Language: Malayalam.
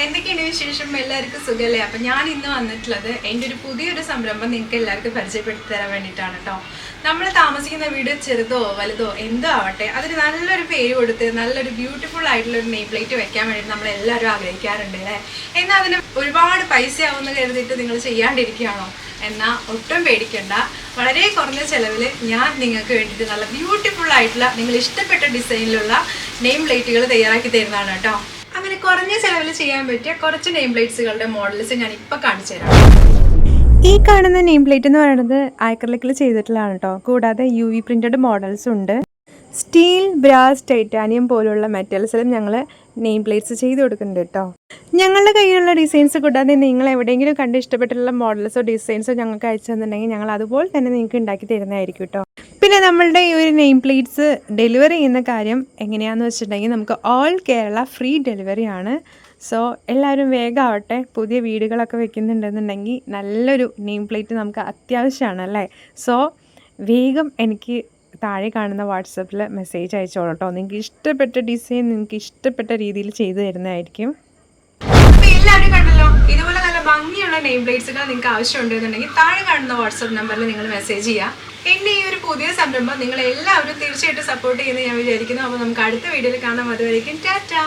എന്തൊക്കെയാണ് വിശേഷം? എല്ലാവർക്കും സുഖമല്ലേ അപ്പം ഞാൻ ഇന്ന് വന്നിട്ടുള്ളത് എന്റെ ഒരു പുതിയൊരു സംരംഭം നിങ്ങൾക്ക് എല്ലാവർക്കും പരിചയപ്പെടുത്തി തരാൻ വേണ്ടിയിട്ടാണ് കേട്ടോ നമ്മൾ താമസിക്കുന്ന വീട് ചെറുതോ വലുതോ എന്തോ ആവട്ടെ അതിന് നല്ലൊരു പേര് കൊടുത്ത് നല്ലൊരു ബ്യൂട്ടിഫുൾ ആയിട്ടുള്ള ഒരു നെയിം പ്ലേറ്റ് വെക്കാൻ വേണ്ടി നമ്മൾ എല്ലാവരും ആഗ്രഹിക്കാറുണ്ട് അല്ലേ എന്നാൽ അതിന് ഒരുപാട് പൈസ ആവുമെന്ന് കരുതിയിട്ട് നിങ്ങൾ ചെയ്യാണ്ടിരിക്കുകയാണോ? എന്നാൽ ഒട്ടും പേടിക്കണ്ട. വളരെ കുറഞ്ഞ ചിലവിൽ ഞാൻ നിങ്ങൾക്ക് വേണ്ടിയിട്ട് നല്ല ബ്യൂട്ടിഫുൾ ആയിട്ടുള്ള നിങ്ങൾ ഇഷ്ടപ്പെട്ട ഡിസൈനിലുള്ള നെയിം പ്ലേറ്റുകൾ തയ്യാറാക്കി തരുന്നതാണ് കേട്ടോ അങ്ങനെ കുറഞ്ഞ ചെലവിൽ ചെയ്യാൻ പറ്റിയ കുറച്ച് നെയിം പ്ലേറ്റ്സുകളുടെ മോഡൽസ് ഞാൻ ഇപ്പോൾ കാണിച്ചു തരാം. ഈ കാണുന്ന നെയിം പ്ലേറ്റ് എന്ന് പറയുന്നത് ആക്രലിക്കിൽ ചെയ്തിട്ടുള്ളതാണ് കേട്ടോ കൂടാതെ യു വി പ്രിന്റഡ് മോഡൽസ് ഉണ്ട്. സ്റ്റീൽ ബ്രാസ് ടൈറ്റാനിയം പോലുള്ള മെറ്റൽസിലും ഞങ്ങൾ നെയിം പ്ലേറ്റ്സ് ചെയ്ത് കൊടുക്കുന്നുണ്ട് കേട്ടോ ഞങ്ങളുടെ കയ്യിലുള്ള ഡിസൈൻസ് കൂടാതെ നിങ്ങൾ എവിടെയെങ്കിലും കണ്ട് ഇഷ്ടപ്പെട്ടുള്ള മോഡൽസോ ഡിസൈൻസോ ഞങ്ങൾക്ക് അയച്ചു തന്നിട്ടുണ്ടെങ്കിൽ ഞങ്ങൾ അതുപോലെ തന്നെ നിങ്ങൾക്ക് ഉണ്ടാക്കി തരുന്നതായിരിക്കും കേട്ടോ പിന്നെ നമ്മളുടെ ഈ ഒരു നെയിം പ്ലേറ്റ്സ് ഡെലിവറി ചെയ്യുന്ന കാര്യം എങ്ങനെയാണെന്ന് വെച്ചിട്ടുണ്ടെങ്കിൽ നമുക്ക് ഓൾ കേരള ഫ്രീ ഡെലിവറി ആണ്. സോ എല്ലാവരും വേഗമാവട്ടെ പുതിയ വീടുകളൊക്കെ വെക്കുന്നുണ്ടെന്നുണ്ടെങ്കിൽ നല്ലൊരു നെയിം പ്ലേറ്റ് നമുക്ക് അത്യാവശ്യമാണ് അല്ലേ? സോ വേഗം എനിക്ക് താഴെ കാണുന്ന വാട്സപ്പിൽ മെസ്സേജ് അയച്ചോളൂ കേട്ടോ നിങ്ങൾക്ക് ഇഷ്ടപ്പെട്ട ഡിസൈൻ നിങ്ങൾക്ക് ഇഷ്ടപ്പെട്ട രീതിയിൽ ചെയ്തു തരുന്നതായിരിക്കും. കണ്ടല്ലോ ഇതുപോലെ നല്ല ഭംഗിയുള്ള നെയിം പ്ലേറ്റ്സുകൾ നിങ്ങൾക്ക് ആവശ്യമുണ്ടെന്നുണ്ടെങ്കിൽ താഴെ കാണുന്ന വാട്സപ്പ് നമ്പറിൽ നിങ്ങൾ മെസ്സേജ് ചെയ്യുക. ഒരു പുതിയ സംരംഭം നിങ്ങൾ എല്ലാവരും തീർച്ചയായിട്ടും സപ്പോർട്ട് ചെയ്യുന്ന ഞാൻ വിചാരിക്കുന്നു. അപ്പോൾ നമുക്ക് അടുത്ത വീഡിയോയിൽ കാണാം. അതുവരേക്കും ടാറ്റാ.